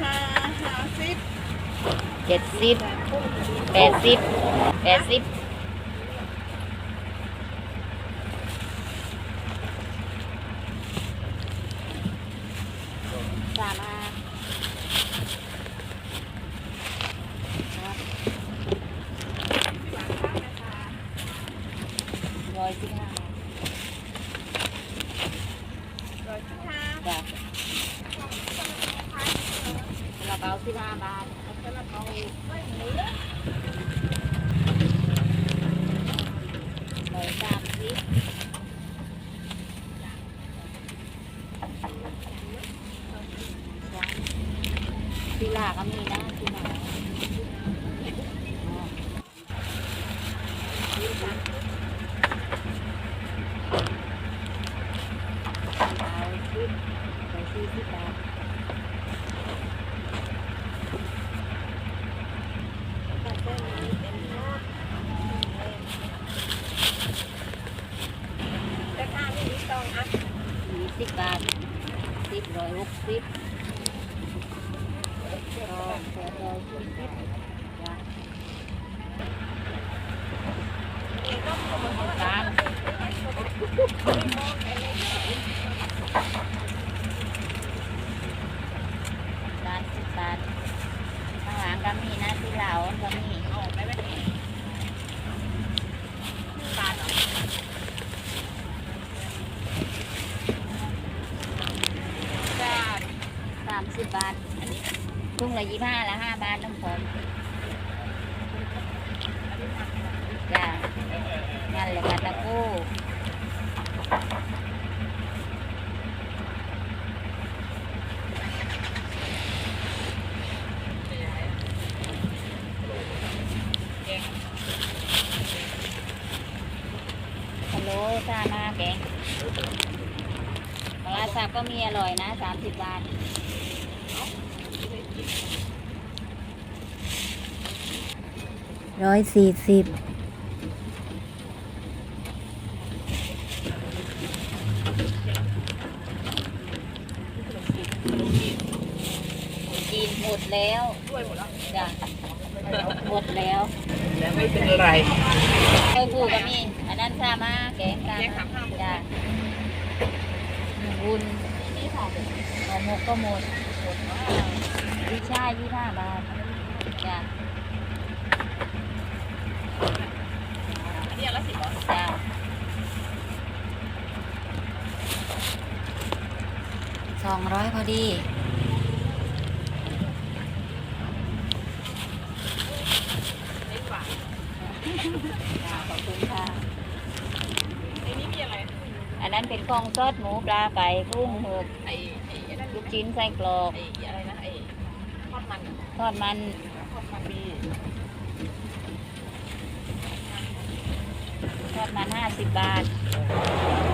ห้าห้าสิบเจ็ดสิบแปดสิบแปดสิบสามอาร้อยสิบห้าร้อยสิบห้า จ้ะกระเป๋าสิบห้าบาทสลับเอาไม่หมู ร้อยสามสิบทีลาก็มีนะทีลาอ๋อ เอาสิบไปสี่สิบบาท แต่ข้าไม่มีตองอะ ยี่สิบบาท สิบร้อยหกสิบสองแปดร้อยสี่สิบจ้ะตามร้านสิบบาทข้างหลังก็มีนะที่เหลาก็มี ออกได้ไหมบาทเหรอจ้า สิบบาท อันนี้ทุ่งละยี่ห้าละห้าบาทน้ำผมจ้ะนั่นแหละกาตะกู้ฮัลโหลซามาแกงปลาสับก็มีอร่อยนะสามสิบบาท ร้อยสี่สิบจีนหมดแล้วด้วยหมดแล้วจ้ะหมดแล้วแล้วไม่เป็นไรเต้าหู้ก็มีอันนั้นซามาแกงซาแยกมาสามห้าหมดจ้ะวุ้นนี่ค่ะห่อหมกก็หมดหมดวิชายี่ห้าบาทจ้ะ อันนี้อันละสิบเหรอ จ้ะ สองร้อยพอดีไม่ฝาจ้ะขอบคุณค่ะ ไอ้นี่มีอะไรอันนั้นเป็นกล่องซอสหมูปลาไก่กุ้งหมึกไอ้ไอ้ไอ้นั่นลูกชิ้นไส้กรอก ไอ้อะไรนะไอ้ทอดมันอะทอดมัน ทอดมันมีทอดมันห้าสิบบาทไ